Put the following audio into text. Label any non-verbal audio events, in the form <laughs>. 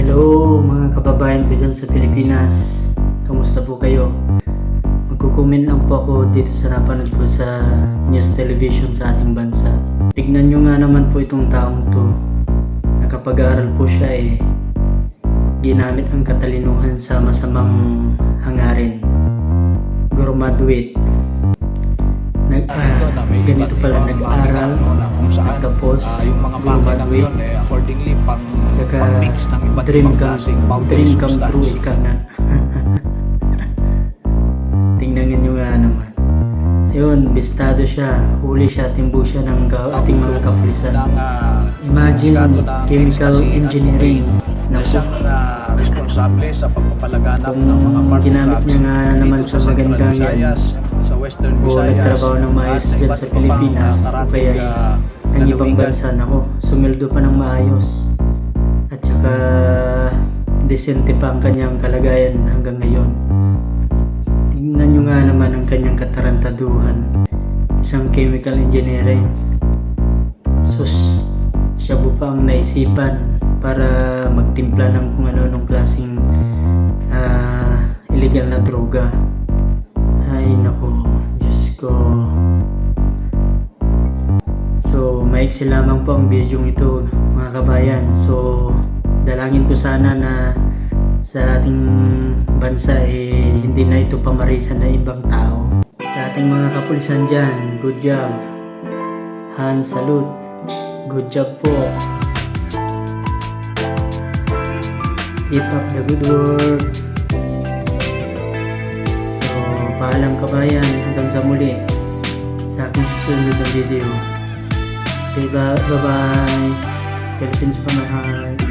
Hello mga kababayan ko dyan sa Pilipinas. Kamusta po kayo? Magkukomment lang po ako dito sa napanood ko sa news television sa ating bansa. Tignan nyo nga naman po itong taong to. Nakapag-aaral po siya eh. Ginamit ang katalinuhan sa masamang hangarin. Graduate. Nag, ah, ganito pala nag-aral, tapos Ah, yung mga bagay na graduate, yun eh, Saka dream come, dream come true ika nga. <laughs> Tingnan nyo nga naman. Yun, bistado siya. Huli siya, timbo siya ng ating mga kapulisan. ah, Imagine chemical engineering. na Naku, siyang ah, responsable sa pagpapalaganap ng mga ginamit niya nga naman sa magandang yan, Western o Visayas nagtrabaho ng maayos at sa dyan sa iba pang, Pilipinas, o karating, kaya ah, ng ibang lalawigan. bansa, nako, sumildo pa ng maayos. At saka, desente pa ang kanyang kalagayan hanggang ngayon. Tingnan nyo nga naman ang kanyang katarantaduhan. Isang chemical engineering. Sus, siya po pa ang naisipan para magtimpla ng kung ano-anong klaseng ah, illegal na droga. Maiksi lamang po ang video ito mga kabayan. So, dalangin ko sana na sa ating bansa eh, hindi na ito pamarisan na ibang tao. Sa ating mga kapulisan dyan, good job. Han, salute. Good job po. Keep up the good work. So, paalam kabayan hanggang sa muli sa aking susunod na video. Bye-bye. Philippines for my heart.